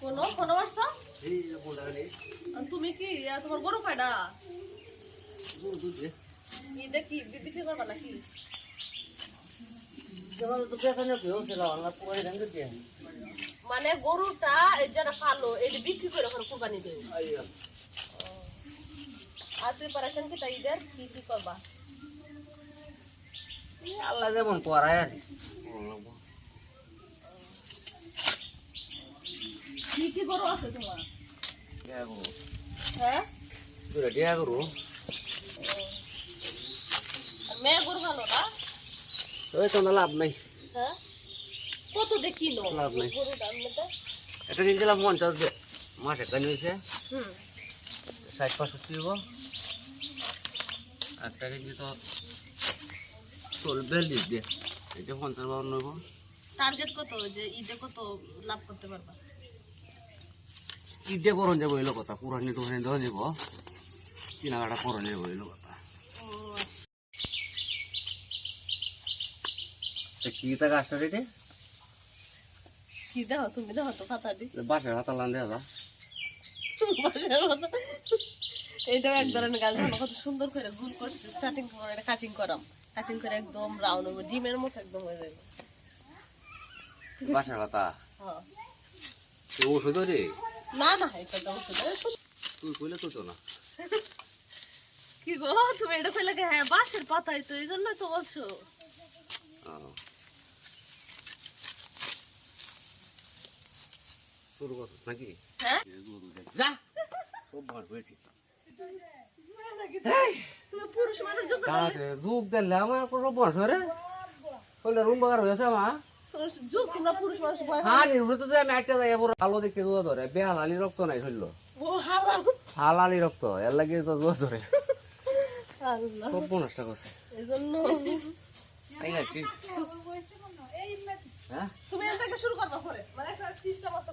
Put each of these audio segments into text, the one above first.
কোনো তুমি কি তোমার গরু কি বিক্রি করবা মানে গরুটা যারা ফালো এটা বিক্রি করে ওখানে কুরবানি দেব আর প্রিপারেশন কি তাই কি কি করবা? আল্লাহ যেমন করায় আর কি কি গরু আছে তোমার? হ্যাঁ? করু আর মেয়ে গরু ভালো না? ওই তো লাভ নাই। হ্যাঁ? কত দেখি লাভ নাই। এটা? কিনছিলাম পঞ্চাশ মাসে কানি হয়েছে ষাট পঁয়ষট্টি হব একটা কেজি তো চলবে লিখ দিয়ে। এটা পঞ্চাশ বাউন্ন হব টার্গেট কত? যে ঈদে কত লাভ করতে পারবা? ঈদে করণ যাব এলো কথা পুরানি টুরানি দেওয়া যাব। কেনাকাটা করণ যাব এলো কথা। কি তা গাছটা রেটে কি তুমি দেখো তো খাতা দি। বাসার হাতা লান দেওয়া এটাও এক ধরনের গাছ ভালো কত সুন্দর করে গুল করছে। কাটিং করে কাটিং করাম। কাটিং করে একদম রাউন্ড হবে ডিমের মতো একদম হয়ে যাবে। বাসার হাতা? হ্যাঁ। ওষুধ রে? না না এটা তো তুই কইলে তো না কি গো তুমি এটা ফেলে গে হ্যাঁ বাঁশের তো এই জন্য তো বলছো। তোর কথা নাকি? হ্যাঁ? যা। সব ভাট হয়েছে। তুমি পুরুষ মানুষ যোগ্য তাতে যুগ দিলে আমার কোনো রুম বাগার হয়েছে মা। যোগ তোমরা পুরুষ মানুষ ভয় পাও। হ্যাঁ তো আমি একটা যাই পুরো আলো দেখে জোয়া ধরে বেহালালি রক্ত নাই শরীর ও হালাল। হালালি রক্ত এর লাগে তো জোয়া ধরে। আল্লাহ। সব বনসটা করছে। এই তাই না ঠিক। তুমি এর শুরু করবা পরে। মানে একটা সিস্টেম মতো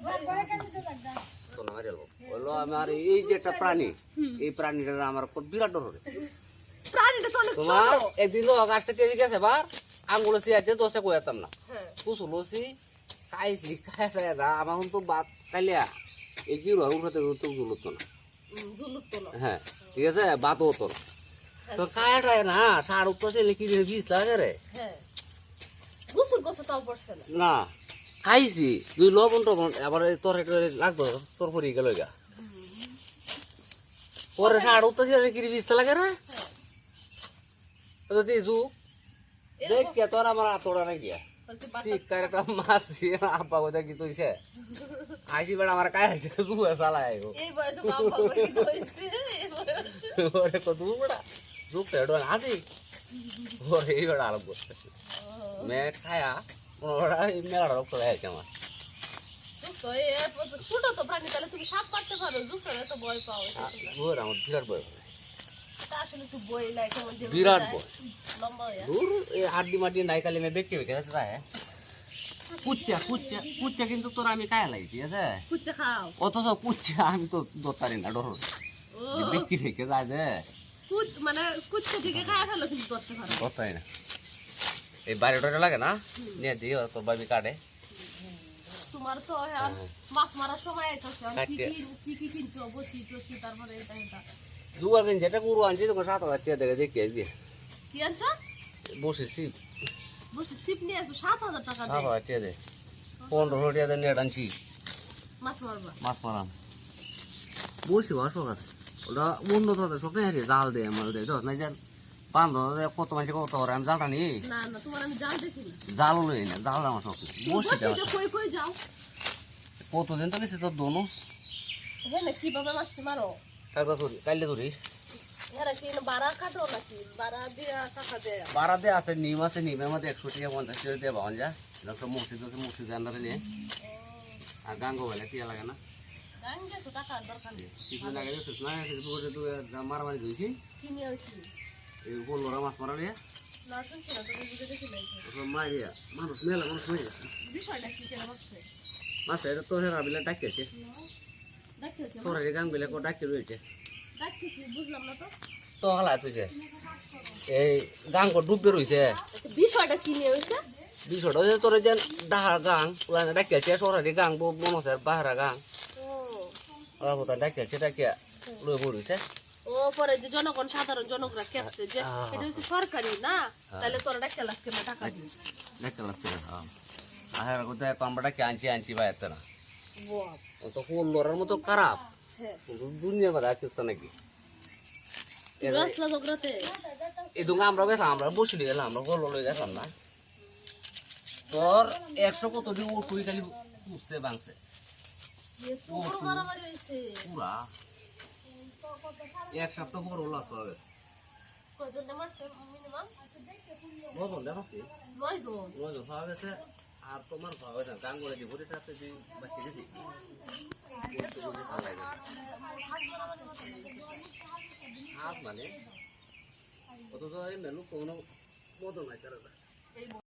আমার এই যে একটা প্রাণী এই প্রাণীটার আমার খুব বিরাট ডর হরে প্রাণীটা তো অনেক তোমার একদিন গাছটা কেজি গেছে বার। আঙ্গুলো আছে দোষে কইতাম না। হ্যাঁ। কুসু লসি খাইছি খাই না আমার তো বাদ কালিয়া এই কি রোগ উঠাতে তো জুলত না। তো হ্যাঁ ঠিক আছে বাতও হতো না। তো খায়াটায় না সার উত্তর ছেলে কি দিয়ে বিষ লাগে রে? হ্যাঁ। না। খাইছি তুই লবণ টবণ আবার তোর লাগতো তোর পরি গেল গা। পরে সার উত্তর ছেলে কি বিষ লাগে রে? তো দিছু দেখ কে তোর আমার আতোড়া নাই গিয়া বলছে বাচ্চা চিকার একটা মাছ আব্বা কোথায় কি তুইছে আইসি বেড়া আমার কায় জুয়া চালায় গো এই বয়সে কাম পাবো কি হইছে এই বয়সে। ওরে কত বড়া জুপ পেড়ো আদি ওরে এই বেড়া আরম্ভ করছে মে খায়া ওরা এই মেলা রক্ত আছে আমার জুক তো এই এত ছোট তো প্রাণী তাহলে তুমি সাপ কাটতে পারো জুক তো এত ভয় পাও ওর আমার বিরাট বই। হয়ে দূর এই হাড্ডি মাড্ডি নাই কালি মে বেঁকে বেঁকে আছে তাই কুচ্চা কুচ্চা কুচ্চা কিন্তু তোর আমি কায়া লাগি ঠিক আছে? কুচ্চা খাও। অথচ কুচ্চা আমি তো দত্তারি না ডর বেঁকে বেঁকে যায় যে। কুচ মানে কুচ্চা দিকে খায় ফেলো কিন্তু করতে পারো দত্তারি না। এই বাড়ি লাগে না? নিয়ে দিই ওর তোর বাবি কাটে। তোমার তো মাছ মারার সময় আইতাছে। কি কি কি কি কিনছো? বসি টসি তারপরে এটা এটা। দুবার দিন যেটা গরু আনছি তখন সাত হাজার টাকা দেখে দেখে দিয়ে কি আনছো বসেছি বসে সিপ নিয়ে আসো সাত হাজার টাকা সাত দিয়ে হাজার টাকা দে পনেরোশো টাকা দিয়ে নেট আনছি মাছ মারবা মাছ মারাম বসি বাসো আছে ওটা উন্নত হতে সব হারিয়ে জাল দেয় আমার দেয় দশ নাই জাল পাঁচ হাজার কত মাসে কত করে আমি জালটা নিই না না তোমার আমি জাল দেখিনি জালও লই না জাল আমার সব বসে কই কই যাও কতদিন তো নিচ্ছে তোর দোনো কীভাবে মাছটি মারো কালকে ধরি কাইলে নাকি? বাড়া দিয়া দেয়া। আছে নিম আছে নিমের মধ্যে একশো টাকা পঞ্চাশ টাকা দিয়ে পাওয়া যায় একটা মসজিদ আছে মসজিদ আন্ডারে নিয়ে আর গাঙ্গো বেলা টিয়া লাগে না। তো মারামারি ধুইছি কিনে হয়েছি এই মাছ মারা মারিয়া মানুষ মেলা মানুষ মাছ এটা তো হেরা বিলে ডাকিয়েছে তোর এই গাং কো ডাকি রয়েছে। কি? বুঝলাম না তো। তো হালা তুইছে। এই গাং কো ডুববে রয়েছে আচ্ছা, বিষয়টা কি নিয়ে হয়েছে বিষয়টা হচ্ছে তোর যে ডাহার গাং লাইনে ডাকিয়াছে সরারি গাং বো মনসের বাহারা গাং ও। ওরা কোথায় ডাকিয়াছে ডাকিয়া লই পড়িছে ও পরে যে জনগণ সাধারণ জনগণরা কেছে যে এটা হচ্ছে সরকারি না? তাহলে তোরা একটা ক্লাস কেন টাকা দিবি। ডাকিয়া লাগছে হ্যাঁ। আহার কোথায় আমরা ডাকিয়ে আনছি আনছি বা এত না। বাহ ও লড়ার মতো খারাপ? হ্যাঁ। দুনিয়া বাদা আসছে নাকি? এই দোকান আমরা গেলাম আমরা বসে গেলাম আমরা গল্প লই গেলাম না। তোর একশো কত দিন উঠুই খালি উঠছে বাংছে। পুরো পুরা। এক সপ্তাহ পর ওলা হবে। কয়জন মারছে? মিনিমাম। বদল দেখাচ্ছি নয় জন পাওয়া গেছে। আর তোমার পাওয়া গেছে গান করে দিব সাথে যে বাকি গেছি। হাত মানে অত লোক কোনো বদল নাই তারা।